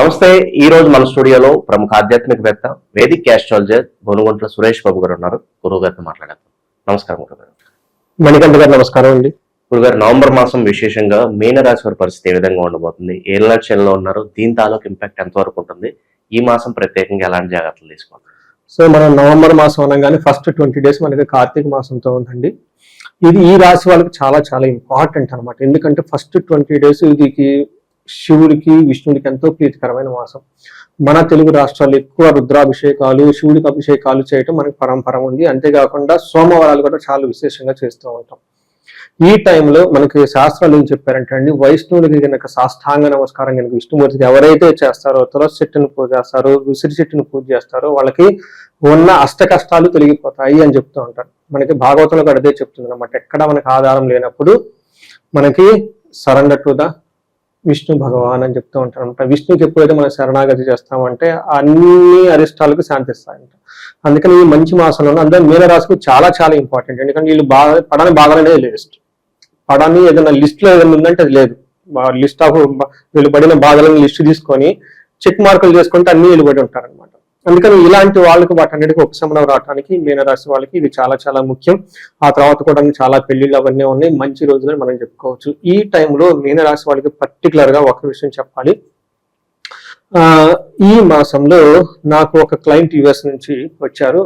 నమస్తే ఈ రోజు మన స్టూడియోలో ప్రముఖ ఆధ్యాత్మికవేత్త వేదిక్ క్యాస్ట్రాలజర్ బొనుగుంట్ల సురేష్ బాబు గారు ఉన్నారు. గురువు గారితో మాట్లాడతాం నమస్కారం గురుగారు మణికంఠ గారు నమస్కారం అండి. గురుగారు నవంబర్ మాసం విశేషంగా మీనరాశి వారి పరిస్థితి ఏ విధంగా ఉండబోతుంది? ఏ లక్ష్యంలో ఉన్నారు? దీని తాలూకు ఇంపాక్ట్ ఎంతవరకు ఉంటుంది? ఈ మాసం ప్రత్యేకంగా ఎలాంటి జాగ్రత్తలు తీసుకోవాలి? సో మనం నవంబర్ మాసం అనగానే ఫస్ట్ ట్వంటీ డేస్ మనకి కార్తీక మాసంతో ఉందండి. ఇది ఈ రాశి వాళ్ళకి చాలా చాలా ఇంపార్టెంట్ అన్నమాట. ఎందుకంటే ఫస్ట్ ట్వంటీ డేస్ ఇది శివుడికి విష్ణుడికి ఎంతో ప్రీతికరమైన మాసం. మన తెలుగు రాష్ట్రాలు ఎక్కువ రుద్రాభిషేకాలు శివుడికి అభిషేకాలు చేయటం మనకి పరంపర ఉంది. అంతేకాకుండా సోమవారాలు కూడా చాలా విశేషంగా చేస్తూ ఉంటాం. ఈ టైంలో మనకి శాస్త్రాలు ఏం చెప్పారంటే అండి వైష్ణవుడికి కనుక సాష్టాంగ నమస్కారం కనుక విష్ణుమూర్తికి ఎవరైతే చేస్తారో తులసి చెట్టును పూజ చేస్తారో విసిరి చెట్టును పూజ చేస్తారో వాళ్ళకి ఉన్న అష్ట కష్టాలు తొలగిపోతాయి అని చెప్తూ ఉంటారు. మనకి భాగవతంలో కూడా అదే చెప్తుంది అనమాట ఎక్కడ మనకి ఆధారం లేనప్పుడు మనకి surrender to the Vishnu Bhagwan అని చెప్తూ ఉంటారు అనమాట. విష్ణుకి ఎప్పుడైతే మనం శరణాగతి చేస్తామంటే అన్ని అరిష్టాలకు శాంతిస్తాయంట. అందుకని ఈ మంచి మాసంలో అందరూ మీనరాశికి చాలా చాలా ఇంపార్టెంట్ ఎందుకంటే వీళ్ళు బాగా పడని బాధలనే లిస్ట్ పడని ఏదైనా లిస్ట్లో ఏదైనా ఉందంటే అది లేదు. లిస్ట్ ఆఫ్ వీళ్ళు పడిన బాధలను లిస్ట్ తీసుకొని చెక్ మార్కులు చేసుకుంటే అన్ని వీళ్ళు పడి ఉంటారన్నమాట. అందుకని ఇలాంటి వాళ్ళకి వాటన్నిటికీ ఉపశమనం రావడానికి మీనరాశి వాళ్ళకి ఇది చాలా చాలా ముఖ్యం. ఆ తర్వాత కూడా చాలా పెళ్ళిళ్ళు అవన్నీ ఉన్నాయి. మంచి రోజులని మనం చెప్పుకోవచ్చు. ఈ టైంలో మీనరాశి వాళ్ళకి పర్టికులర్గా ఒక విషయం చెప్పాలి. ఈ మాసంలో నాకు ఒక క్లయింట్ యుఎస్ నుంచి వచ్చారు.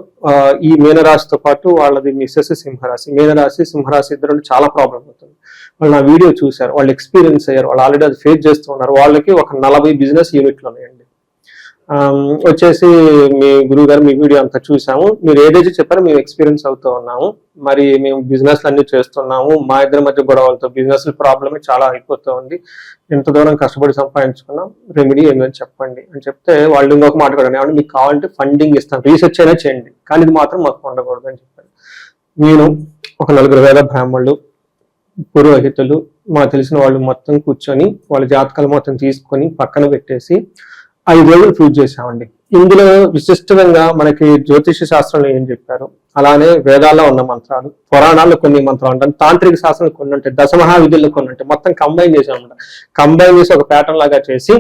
ఈ మీనరాశితో పాటు వాళ్ళది మిస్సెస్ సింహరాశి. మీనరాశి సింహరాశి ఇద్దరు చాలా ప్రాబ్లం అవుతుంది. వాళ్ళు నా వీడియో చూశారు. వాళ్ళు ఎక్స్పీరియన్స్ అయ్యారు. వాళ్ళు ఆల్రెడీ అది ఫేస్ చేస్తూ ఉన్నారు. వాళ్ళకి ఒక నలభై బిజినెస్ యూనిట్లు ఉన్నాయండి. వచ్చేసి మీ గురువు గారు మీ వీడియో అంతా చూసాము. మీరు ఏదైతే చెప్పారో మేము ఎక్స్పీరియన్స్ అవుతూ ఉన్నాము. మరి మేము బిజినెస్ అన్ని చేస్తున్నాము. మా ఇద్దరి మధ్య గొడవలతో బిజినెస్ ప్రాబ్లమే చాలా అయిపోతూ ఉంది. ఎంత దూరం కష్టపడి సంపాదించుకున్నాం? రెమెడీ ఏమైనా చెప్పండి. అని చెప్తే వాళ్ళు ఇంకొక మాట కూడా ఏమంటే మీకు కావాలంటే ఫండింగ్ ఇస్తాం. రీసెర్చ్ అయినా చేయండి. కానీ ఇది మాత్రం మాకు ఉండకూడదు అని చెప్పారు. నేను ఒక నలుగురు వేల బ్రాహ్మణులు పురోహితులు మాకు తెలిసిన వాళ్ళు మొత్తం కూర్చొని వాళ్ళ జాతకాలు మొత్తం తీసుకొని పక్కన పెట్టేసి ఐదు రోజులు పూజ చేశామండి. ఇందులో విశిష్టంగా మనకి జ్యోతిష శాస్త్రంలో ఏం చెప్పారు? అలానే వేదాల్లో ఉన్న మంత్రాలు పురాణాల్లో కొన్ని మంత్రాలు ఉంటాయి. తాంత్రిక శాస్త్రంలో కొన్ని ఉంటాయి. దశమహా విధుల్లో కొన్ని ఉంటాయి. మొత్తం కంబైన్ చేసామన్నమాట కంబైన్ చేసి ఒక ప్యాటర్న్ లాగా చేసి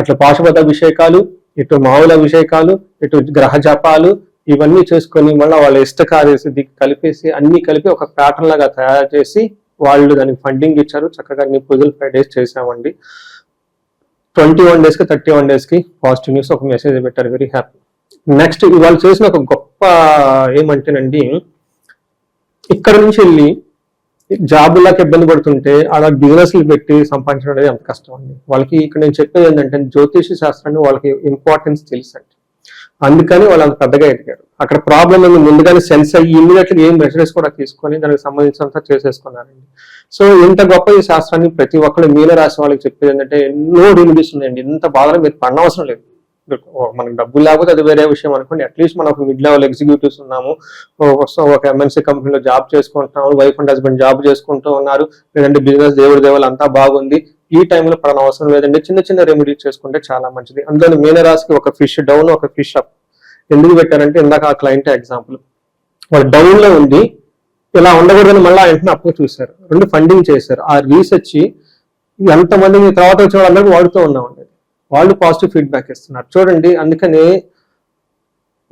అట్లా పాశుపత అభిషేకాలు ఇటు మామూలు అభిషేకాలు ఇటు గ్రహ జపాలు ఇవన్నీ చేసుకొని మళ్ళీ వాళ్ళ ఇష్టకార్యసిద్ధి కలిపేసి అన్ని కలిపి ఒక ప్యాటర్న్ లాగా తయారు చేసి వాళ్ళు దానికి ఫండింగ్ ఇచ్చారు. చక్కగా అన్ని పూజలు ఫైవ్ డేస్ చేసామండి ట్వంటీ వన్ డేస్కి థర్టీ వన్ డేస్కి పాజిటివ్ న్యూస్ ఒక మెసేజ్ పెట్టారు. వెరీ హ్యాపీ నెక్స్ట్ ఇవాళ చేసిన ఒక గొప్ప ఏమంటేనండి ఇక్కడ నుంచి వెళ్ళి జాబులకు ఇబ్బంది పడుతుంటే అలా బిజినెస్లు పెట్టి సంపాదించడం అనేది అంత కష్టం అండి. వాళ్ళకి ఇక్కడ నేను చెప్పేది ఏంటంటే జ్యోతిష శాస్త్రాన్ని వాళ్ళకి ఇంపార్టెన్స్ తెలుసు అండి అందుకని వాళ్ళు అంత పెద్దగా ఎదిగారు. అక్కడ ప్రాబ్లం ఉంది ముందుగానే సెన్స్ అయ్యి ఇమ్మీడియట్గా ఏం మెజర్స్ కూడా తీసుకొని దానికి సంబంధించినంత చేసేసుకున్నారండి. సో ఇంత గొప్ప ఈ శాస్త్రాన్ని ప్రతి ఒక్కరు మీన రాశి వాళ్ళకి చెప్పేది ఏంటంటే ఎన్నో రెమెడీస్ ఉన్నాయండి ఇంత బాధలు మీరు పడనవసరం లేదు. మనకు డబ్బులు లేకపోతే అది వేరే విషయం అనుకోండి. అట్లీస్ట్ మనం ఒక మిడ్ లెవెల్ ఎగ్జిక్యూటివ్స్ ఉన్నాము. ఒక ఎంఎన్సీ కంపెనీలో జాబ్ చేసుకుంటున్నాము. వైఫ్ అండ్ హస్బెండ్ జాబ్ చేసుకుంటూ ఉన్నారు. లేదంటే బిజినెస్ దేవుడి దేవులు అంతా బాగుంది. ఈ టైంలో పడన అవసరం లేదండి. చిన్న చిన్న రెమెడీస్ చేసుకుంటే చాలా మంచిది. అందులో మీనరాశికి ఒక ఫిష్ డౌన్ ఒక ఫిష్ అప్ ఎందుకు పెట్టారంటే ఇందాక ఆ క్లయింట్ ఎగ్జాంపుల్ వాళ్ళు డౌన్లో ఉంది ఇలా ఉండకూడదని మళ్ళీ వెంటనే అప్పు చూశారు. రెండు ఫండింగ్ చేశారు. ఆ రీసెర్చ్ ఎంతమంది మీ తర్వాత వచ్చిన వాళ్ళందరికీ వాడుతూ ఉన్నామండి. వాళ్ళు పాజిటివ్ ఫీడ్బ్యాక్ ఇస్తున్నారు. చూడండి అందుకనే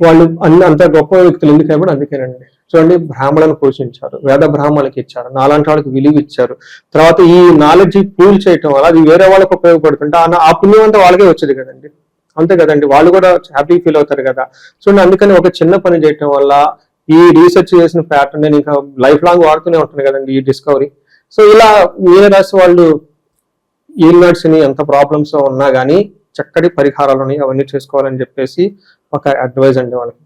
వాళ్ళు అన్ని అంత గొప్ప వ్యక్తులు ఎందుకు కాబట్టి అందుకేనండి. చూడండి బ్రాహ్మణులను పోషించారు. వేద బ్రాహ్మణులకి ఇచ్చారు. నాలాంటి వాళ్ళకి విలువ ఇచ్చారు. తర్వాత ఈ నాలెడ్జ్ పూల్ చేయటం వల్ల అది వేరే వాళ్ళకి ఉపయోగపడుతుంటే ఆ పుణ్యం అంతా వాళ్ళకే వచ్చేది కదండి. అంతే కదండి. వాళ్ళు కూడా హ్యాపీ ఫీల్ అవుతారు కదా. చూడండి అందుకని ఒక చిన్న పని చేయటం వల్ల ఈ రీసెర్చ్ చేసిన ప్యాటర్న్ నేను ఇంకా లైఫ్ లాంగ్ వాడుతూనే ఉంటాను కదండి ఈ డిస్కవరీ సో ఇలా మీనరాశి వాళ్ళు ఈ ని ఎంత ప్రాబ్లమ్స్ ఉన్నా కానీ చక్కటి పరిహారాలు ఉన్నాయి అవన్నీ చేసుకోవాలని చెప్పేసి ఒక అడ్వైజ్ అండి వాళ్ళకి.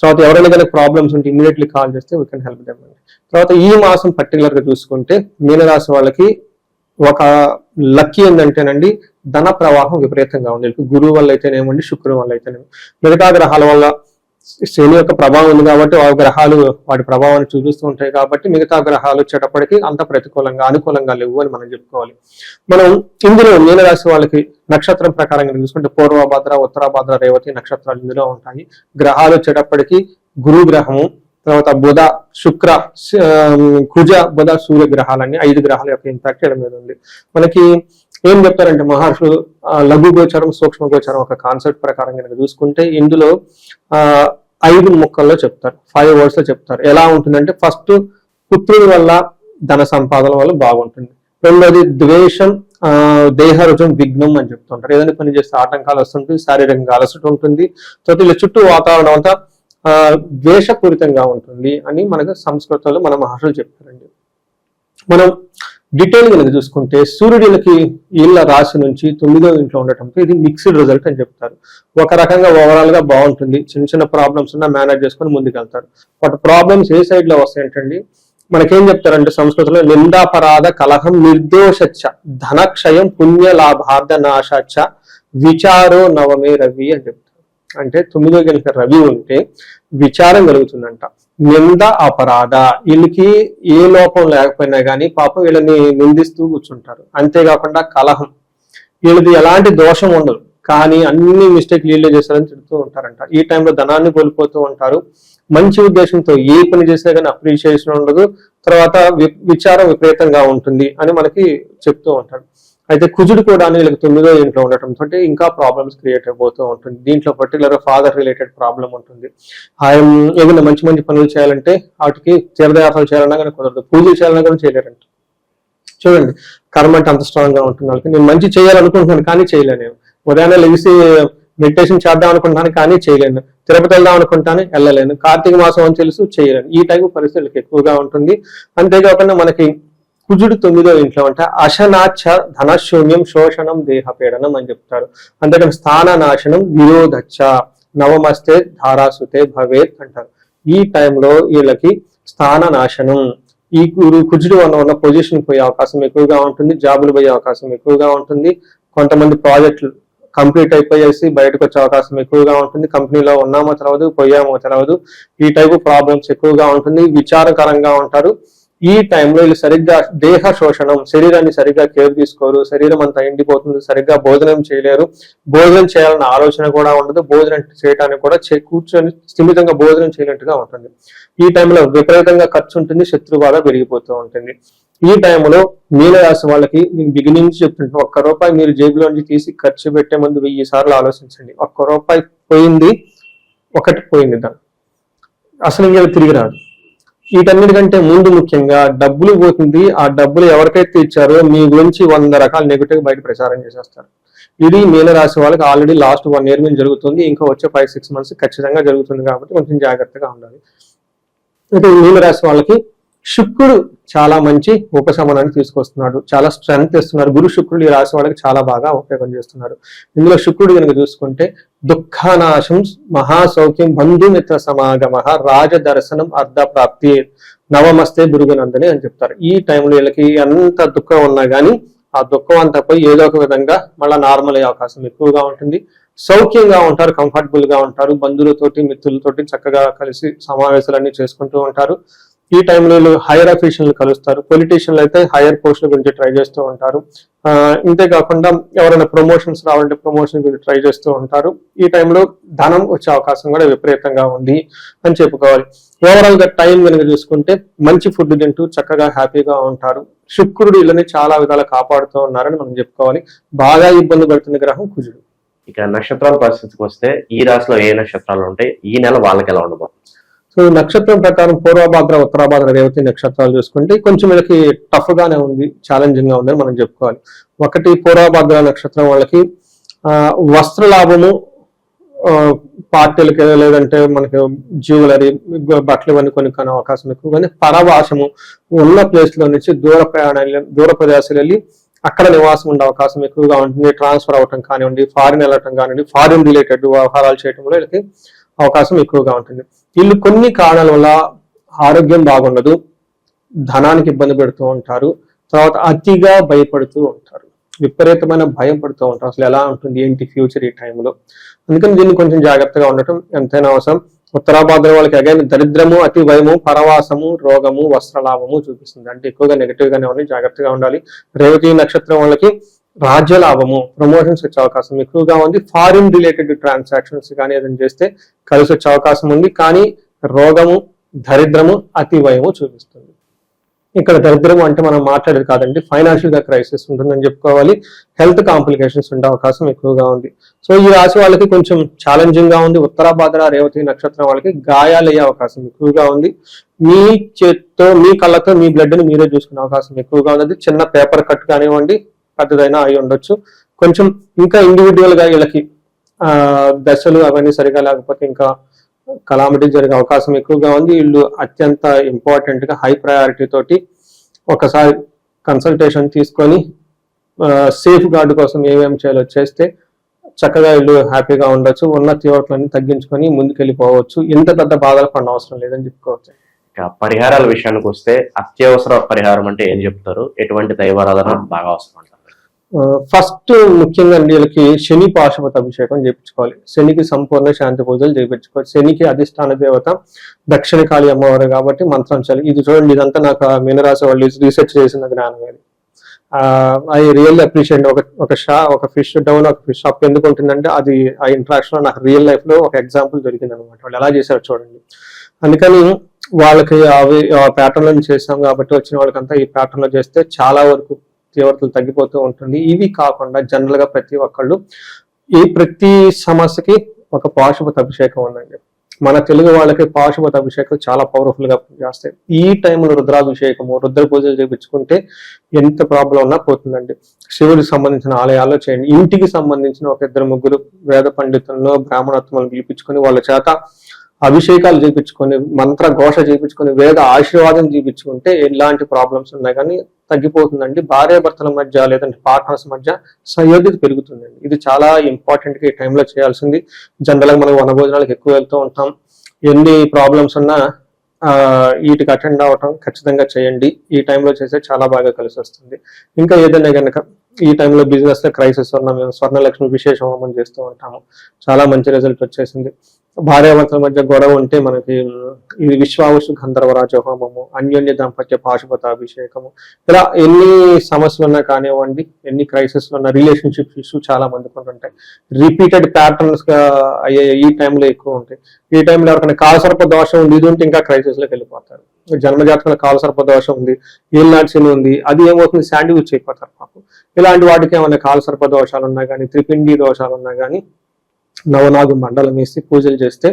తర్వాత ఎవరైనా కనుక ప్రాబ్లమ్స్ ఉంటే ఇమీడియట్లీ కాల్ చేస్తే వీ కెన్ హెల్ప్ దెమ్ అండి. తర్వాత ఈ మాసం పర్టికులర్గా చూసుకుంటే మీనరాశి వాళ్ళకి ఒక లక్కీ ఏంటంటేనండి ధన ప్రవాహం విపరీతంగా ఉంది. గురువు వల్ల అయితేనేమండి శుక్రుడు వల్ల అయితేనేమి. మిగతా గ్రహాల వల్ల శని యొక్క ప్రభావం ఉంది కాబట్టి ఆ గ్రహాలు వాటి ప్రభావాన్ని చూపిస్తూ ఉంటాయి కాబట్టి మిగతా గ్రహాలు వచ్చేటప్పటికి అంత ప్రతికూలంగా అనుకూలంగా లేవు అని మనం చెప్పుకోవాలి. మనం ఇందులో మీనరాశి వాళ్ళకి నక్షత్రం ప్రకారంగా చూసుకుంటే పూర్వభద్ర ఉత్తరాభద్ర రేవతి నక్షత్రాలు ఇందులో ఉంటాయి. గ్రహాలు వచ్చేటప్పటికి గురు గ్రహము తర్వాత బుధ శుక్ర కుజ బుధ సూర్య గ్రహాలన్నీ ఐదు గ్రహాల యొక్క ఇంపాక్ట్ ఇక్కడ మీద ఉంది. మనకి ఏం చెప్తారంటే మహర్షులు లఘు గోచరం సూక్ష్మ గోచరం ఒక కాన్సెప్ట్ ప్రకారం కనుక చూసుకుంటే ఇందులో ఐదు ముక్కల్లో చెప్తారు ఫైవ్ వర్డ్స్లో చెప్తారు. ఎలా ఉంటుందంటే ఫస్ట్ పుత్రుడి వల్ల ధన సంపాదన వల్ల బాగుంటుంది. రెండోది ద్వేషం దేహరుజం విఘ్నం అని చెప్తుంటారు. ఏదైనా పని చేస్తే ఆటంకాలు వస్తుంటుంది శారీరకంగా అలసట ఉంటుంది. తర్వాత వీళ్ళ చుట్టూ వాతావరణం అంతా ద్వేషపూరితంగా ఉంటుంది అని మనకు సంస్కృతంలో మన మహర్షులు చెప్పారండి. మనం డీటెయిల్ కనుక చూసుకుంటే సూర్యుడికి ఇళ్ళ రాశి నుంచి తొమ్మిదో ఇంట్లో ఉండటంతో ఇది మిక్స్డ్ రిజల్ట్ అని చెప్తారు. ఒక రకంగా ఓవరాల్గా బాగుంటుంది. చిన్న చిన్న ప్రాబ్లమ్స్ ఉన్నా మేనేజ్ చేసుకొని ముందుకెళ్తారు. బట్ ప్రాబ్లమ్స్ ఏ సైడ్లో వస్తాయంటండి? మనకేం చెప్తారంటే సంస్కృతంలో నిందాపరాధ కలహం నిర్దోషచ్చ ధనక్షయం పుణ్య లాభార్థ నాశచ్చ విచారో నవమే రవి అని చెప్తారు. అంటే తొమ్మిదో కనుక రవి ఉంటే విచారం కలుగుతుందంట. నింద అపరాధ. వీళ్ళకి ఏ లోపం లేకపోయినా కానీ పాపం వీళ్ళని నిందిస్తూ కూర్చుంటారు. అంతేకాకుండా కలహం. వీళ్ళది ఎలాంటి దోషం ఉండదు. కానీ అన్ని మిస్టేక్ వీళ్ళే చేశారని చెప్తూ ఉంటారంట. ఈ టైంలో ధనాన్ని కోల్పోతూ ఉంటారు. మంచి ఉద్దేశంతో ఏ పని చేసినా కానీ అప్రిషియేషన్ ఉండదు. తర్వాత విచారం విపరీతంగా ఉంటుంది అని మనకి చెప్తూ ఉంటారు. అయితే కుజుడు కూడా వీళ్ళకి తొమ్మిదో ఇంట్లో ఉండటం తోటి ఇంకా ప్రాబ్లమ్స్ క్రియేట్ అయిపోతూ ఉంటుంది. దీంట్లో పర్టికులర్ ఫాదర్ రిలేటెడ్ ప్రాబ్లం ఉంటుంది. ఆయన ఏమైనా మంచి మంచి పనులు చేయాలంటే వాటికి తీర్థయాత్రలు చేయాలన్నా కానీ కుదరదు. పూజలు చేయాలన్నా కానీ చేయలేరంట. చూడండి కర్మ అంటే అంత స్ట్రాంగ్గా ఉంటుంది వాళ్ళకి. నేను మంచి చేయాలనుకుంటున్నాను కానీ చేయలేను నేను. ఉదయాన్నే లెగిసి మెడిటేషన్ చేద్దాం అనుకుంటాను కానీ చేయలేను. తిరుపతి వెళ్దాం అనుకుంటాను వెళ్ళలేను. కార్తీక మాసం అని తెలుసు చేయలేను. ఈ టైప్ పరిస్థితులకు ఎక్కువగా ఉంటుంది. అంతేకాకుండా మనకి కుజుడు తొమ్మిదో ఇంట్లో అంటే అశనాచ ధనశూన్యం శోషణం దేహపీడనం అని చెప్తారు. అంతేకాని స్థాన నాశనం విరోధచ్చ నవమస్తే ధారాసుతే భవేత్ అంటారు. ఈ టైంలో వీళ్ళకి స్థాన నాశనం. ఈ గురు కుజుడు వల్ల ఉన్న పొజిషన్ పోయే అవకాశం ఎక్కువగా ఉంటుంది జాబులు పోయే అవకాశం ఎక్కువగా ఉంటుంది కొంతమంది ప్రాజెక్టులు కంప్లీట్ అయిపోయేసి బయటకు వచ్చే అవకాశం ఎక్కువగా ఉంటుంది కంపెనీలో ఉన్నామో తెలవదు పోయామో తెలవదు ఈ టైపు ప్రాబ్లమ్స్ ఎక్కువగా ఉంటుంది విచారకరంగా ఉంటారు. ఈ టైంలో వీళ్ళు సరిగ్గా దేహ శోషణం శరీరాన్ని సరిగ్గా కేర్ తీసుకోరు శరీరం అంతా ఎండిపోతుంది సరిగ్గా భోజనం చేయలేరు. భోజనం చేయాలన్న ఆలోచన కూడా ఉండదు. భోజనం చేయడానికి కూడా కూర్చొని స్థిమితంగా భోజనం చేయనట్టుగా ఉంటుంది. ఈ టైంలో విపరీతంగా ఖర్చు ఉంటుంది శత్రు బాధ పెరిగిపోతూ ఉంటుంది. ఈ టైంలో మీనరాశి వాళ్ళకి నేను బిగినింగ్ నుంచి చెప్తుంటాను ఒక్క రూపాయి మీరు జేబులో నుంచి తీసి ఖర్చు పెట్టే ముందు వెయ్యి సార్లు ఆలోచించండి. ఒక్క రూపాయి పోయింది ఒకటి పోయింది దాన్ని అసలు ఇంకా తిరిగి రాదు. వీటన్నిటికంటే ముందు ముఖ్యంగా డబ్బులు పోతుంది. ఆ డబ్బులు ఎవరికైతే ఇచ్చారో మీ గురించి వంద రకాల నెగిటివ్ బయట ప్రచారం చేసేస్తారు. ఇది మీనరాశి వాళ్ళకి ఆల్రెడీ లాస్ట్ వన్ ఇయర్ మీద జరుగుతుంది. ఇంకా వచ్చే ఫైవ్ సిక్స్ మంత్స్ ఖచ్చితంగా జరుగుతుంది కాబట్టి కొంచెం జాగ్రత్తగా ఉండాలి. అయితే ఈ మీనరాశి వాళ్ళకి శుక్రుడు చాలా మంచి ఉపశమనాన్ని తీసుకొస్తున్నాడు. చాలా స్ట్రెంగ్త్ ఇస్తున్నారు గురు శుక్రుడు ఈ రాశి వాళ్ళకి చాలా బాగా ఉపయోగం చేస్తున్నారు ఇందులో శుక్రుడు కనుక చూసుకుంటే దుఃఖనాశం మహాసౌఖ్యం బంధుమిత్ర సమాగమ రాజదర్శనం అర్ధ ప్రాప్తి నవమస్తే గురుగునందని అని చెప్తారు. ఈ టైంలో వీళ్ళకి ఎంత దుఃఖం ఉన్నా కానీ ఆ దుఃఖం అంతా పోయి ఏదో ఒక విధంగా మళ్ళీ నార్మల్ అయ్యే అవకాశం ఎక్కువగా ఉంటుంది. సౌఖ్యంగా ఉంటారు కంఫర్టబుల్గా ఉంటారు. బంధువులతోటి మిత్రులతోటి చక్కగా కలిసి సమావేశాలన్నీ చేసుకుంటూ ఉంటారు. ఈ టైంలో వీళ్ళు హైయర్ అఫీషియల్ కలుస్తారు. పొలిటీషియన్లు అయితే హైయర్ పోస్టుల గురించి ట్రై చేస్తూ ఉంటారు. ఇంతేకాకుండా ఇంతే కాకుండా ఎవరైనా ప్రమోషన్స్ రావాలంటే ప్రమోషన్ గురించి ట్రై చేస్తూ ఉంటారు. ఈ టైంలో ధనం వచ్చే అవకాశం కూడా విపరీతంగా ఉంది అని చెప్పుకోవాలి. ఓవరాల్గా టైం కనుక చూసుకుంటే మంచి ఫుడ్ తింటూ చక్కగా హ్యాపీగా ఉంటారు. శుక్రుడు ఇళ్ళని చాలా విధాలు కాపాడుతూ ఉన్నారని మనం చెప్పుకోవాలి. బాగా ఇబ్బంది పడుతున్న గ్రహం కుజుడు. ఇక నక్షత్రాల పరిస్థితికి వస్తే ఈ రాశిలో ఏ నక్షత్రాలు ఉంటాయి? ఈ నెల వాళ్ళకి ఎలా ఉండబోతుంది? సో నక్షత్రం ప్రకారం పూర్వభాద్ర ఉత్తరాభాద్ర రేవతి నక్షత్రాలు చూసుకుంటే కొంచెం వీళ్ళకి టఫ్ గానే ఉంది ఛాలెంజింగ్గా ఉందని మనం చెప్పుకోవాలి. ఒకటి పూర్వభాద్ర నక్షత్రం వాళ్ళకి ఆ, వస్త్ర లాభము పార్టీలకి లేదంటే మనకి జ్యువెలరీ బట్టలు ఇవన్నీ కొన్ని అవకాశం ఎక్కువ. కానీ పరవాసము ఉన్న ప్లేస్లో నుంచి దూర ప్రయాణాలు దూర ప్రదేశాలు వెళ్ళి అక్కడ నివాసం ఉండే అవకాశం ఎక్కువగా ఉంటుంది. ట్రాన్స్ఫర్ అవ్వటం కానివ్వండి ఫారిన్ వెళ్ళటం కానివ్వండి ఫారిన్ రిలేటెడ్ వ్యవహారాలు చేయడంలో వీళ్ళకి అవకాశం ఎక్కువగా ఉంటుంది. వీళ్ళు కొన్ని కారణాల వల్ల ఆరోగ్యం బాగుండదు ధనానికి ఇబ్బంది పెడుతూ ఉంటారు తర్వాత అతిగా భయపడుతూ ఉంటారు. విపరీతమైన భయం పడుతూ ఉంటారు. అసలు ఎలా ఉంటుంది ఏంటి ఫ్యూచర్ ఈ టైంలో అందుకని దీన్ని కొంచెం జాగ్రత్తగా ఉండటం ఎంతైనా అవసరం. ఉత్తరాభాద్ర వాళ్ళకి అగైన్ దరిద్రము అతి భయము పరవాసము రోగము వస్త్రలాభము చూపిస్తుంది. అంటే ఎక్కువగా నెగిటివ్ గానే ఉన్నాయి జాగ్రత్తగా ఉండాలి. రేవతి నక్షత్రం వాళ్ళకి రాజ్య లాభము ప్రమోషన్స్ వచ్చే అవకాశం ఎక్కువగా ఉంది. ఫారిన్ రిలేటెడ్ ట్రాన్సాక్షన్స్ కానీ ఏదైనా చేస్తే కలిసి వచ్చే అవకాశం ఉంది. కానీ రోగము దరిద్రము అతివయము చూపిస్తుంది. ఇక్కడ దరిద్రం అంటే మనం మాట్లాడేది కాదండి. ఫైనాన్షియల్గా క్రైసిస్ ఉంటుందని చెప్పుకోవాలి. హెల్త్ కాంప్లికేషన్స్ ఉండే అవకాశం ఎక్కువగా ఉంది. సో ఈ రాశి వాళ్ళకి కొంచెం ఛాలెంజింగ్గా ఉంది. ఉత్తరాభాద్ర రేవతి నక్షత్రం వాళ్ళకి గాయాలయ్యే అవకాశం ఎక్కువగా ఉంది. మీ చేత్తో మీ కళ్ళతో మీ బ్లడ్ని మీరే చూసుకునే అవకాశం ఎక్కువగా ఉంది చిన్న పేపర్ కట్ కానివ్వండి పెద్దదైనా అయి ఉండొచ్చు. కొంచెం ఇంకా ఇండివిజువల్గా వీళ్ళకి ఆ దశలు అవన్నీ సరిగా లేకపోతే ఇంకా కలామిటీ జరిగే అవకాశం ఎక్కువగా ఉంది. వీళ్ళు అత్యంత ఇంపార్టెంట్గా హై ప్రయారిటీ తోటి ఒకసారి కన్సల్టేషన్ తీసుకొని సేఫ్ గార్డ్ కోసం ఏమేమి చేయాలో చేస్తే చక్కగా వీళ్ళు హ్యాపీగా ఉండొచ్చు. ఉన్న తీవ్రతలన్నీ తగ్గించుకొని ముందుకెళ్ళిపోవచ్చు. ఇంత పెద్ద బాధలు పడిన అవసరం లేదని చెప్పుకోవచ్చు. పరిహారాల విషయానికి వస్తే అత్యవసర పరిహారం అంటే ఏం చెప్తారు? ఎటువంటి దైవారాధన బాగా అవసరం అంటారు ఫస్ట్ ముఖ్యంగా అండి వీళ్ళకి శని పాశుపత అభిషేకం చేయించుకోవాలి శనికి సంపూర్ణ శాంతి పూజలు చేయించుకోవాలి శనికి అధిష్టాన దేవత దక్షిణ కాళి అమ్మవారు కాబట్టి మంత్రం చాలి ఇది చూడండి ఇదంతా నాకు మీనరాశి వాళ్ళు రీసెర్చ్ చేసిన జ్ఞానం ఇది. ఐ రియల్ అప్రిషియేట్ ఒక ఒక షా ఒక ఫిష్ డౌన్ ఒక ఫిష్ అప్ ఎందుకు ఉంటుందంటే అది ఆ ఇంట్రాక్షన్ నాకు రియల్ లైఫ్లో ఒక ఎగ్జాంపుల్ దొరికింది అనమాట వాళ్ళు ఎలా చేశారు చూడండి. అందుకని వాళ్ళకి అవి ప్యాటర్న్లో చేసాం కాబట్టి వచ్చిన వాళ్ళకంతా ఈ ప్యాటర్న్లో చేస్తే చాలా వరకు తీవ్రతలు తగ్గిపోతూ ఉంటుంది. ఇవి కాకుండా జనరల్గా ప్రతి ఒక్కళ్ళు ఈ ప్రతి సమస్యకి ఒక పాశుపత అభిషేకం ఉందండి. మన తెలుగు వాళ్ళకి పాశుపత అభిషేకం చాలా పవర్ఫుల్గా చేస్తాయి. ఈ టైంలో రుద్రాభిషేకము రుద్ర పూజలు చేయించుకుంటే ఎంత ప్రాబ్లం ఉన్నా పోతుందండి. శివుడికి సంబంధించిన ఆలయాల్లో చేయండి. ఇంటికి సంబంధించిన ఒక ఇద్దరు ముగ్గురు వేద పండితులను బ్రాహ్మణత్వాలను పిలిపించుకొని వాళ్ళ చేత అభిషేకాలు చేయించుకొని మంత్ర ఘోష చేయించుకొని వేద ఆశీర్వాదం చేయించుకుంటే ఎలాంటి ప్రాబ్లమ్స్ ఉన్నాయి కానీ తగ్గిపోతుందండి. భార్యాభర్తల మధ్య లేదంటే పార్ట్నర్స్ మధ్య సయోధ్యత పెరుగుతుందండి. ఇది చాలా ఇంపార్టెంట్గా ఈ టైంలో చేయాల్సింది. జనరల్గా మనం వనభోజనాలకు ఎక్కువ వెళ్తూ ఉంటాం. ఎన్ని ప్రాబ్లమ్స్ ఉన్నా వీటికి అటెండ్ అవ్వటం ఖచ్చితంగా చేయండి. ఈ టైంలో చేస్తే చాలా బాగా కలిసి వస్తుంది ఇంకా ఏదైనా కనుక ఈ టైంలో బిజినెస్లో క్రైసిస్ ఉన్న మేము స్వర్ణలక్ష్మి విశేష హోమం చేస్తూ ఉంటాము. చాలా మంచి రిజల్ట్ వచ్చేసింది. భార్యాభర్తల మధ్య గొడవ ఉంటే మనకి ఇది విశ్వావసు గంధర్వరాజ హోమము అన్యోన్య దాంపత్య పాశుపత అభిషేకము. ఇలా ఎన్ని సమస్యలు ఉన్నా కానివ్వండి ఎన్ని క్రైసిస్ ఉన్న రిలేషన్షిప్ ఇష్యూ చాలా మందికి ఉంటుంటాయి రిపీటెడ్ ప్యాటర్న్స్గా అయ్యే ఈ టైంలో ఎక్కువ ఉంటాయి. ఈ టైంలో ఎవరికైనా కాలసర్ప దోషం ఉంది ఇది ఉంటే ఇంకా క్రైసిస్లోకి వెళ్ళిపోతారు. జన్మజాతకంలో కాలసర్ప దోషం ఉంది ఏళ్ళనాడ్సిన్ ఉంది అది ఏమవుతుంది? శాండ్విచ్ అయిపోతారు పాపం. ఇలాంటి వాటికి ఏమైనా కాలసర్ప దోషాలు ఉన్నా కానీ త్రిపిండి దోషాలు ఉన్నా కానీ నవనాగు మండలం వేసి పూజలు చేస్తే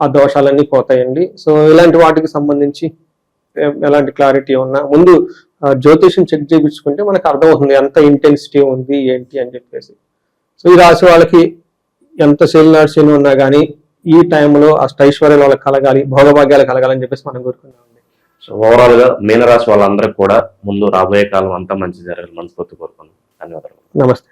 ఆ దోషాలన్నీ పోతాయండి. సో ఇలాంటి వాటికి సంబంధించి ఎలాంటి క్లారిటీ ఉన్నా ముందు జ్యోతిషం జ్యోతిష్యం చెక్ చేయించుకుంటే మనకు అర్థమవుతుంది ఎంత ఇంటెన్సిటీ ఉంది ఏంటి అని చెప్పేసి. సో ఈ రాశి వాళ్ళకి ఎంత శీలనాడ్సీని ఉన్నా కానీ ఈ టైంలో అష్టైశ్వర్యాలు వాళ్ళకి కలగాలి భోగభాగ్యాలు కలగాలని చెప్పేసి మనం కోరుకున్నామండి సో ఓవరాల్గా మీనరాశి వాళ్ళందరికీ కూడా ముందు రాబోయే కాలం అంతా మంచి జరగాలి మనస్ఫూర్తి కోరుకున్నాం ధన్యవాదాలు నమస్తే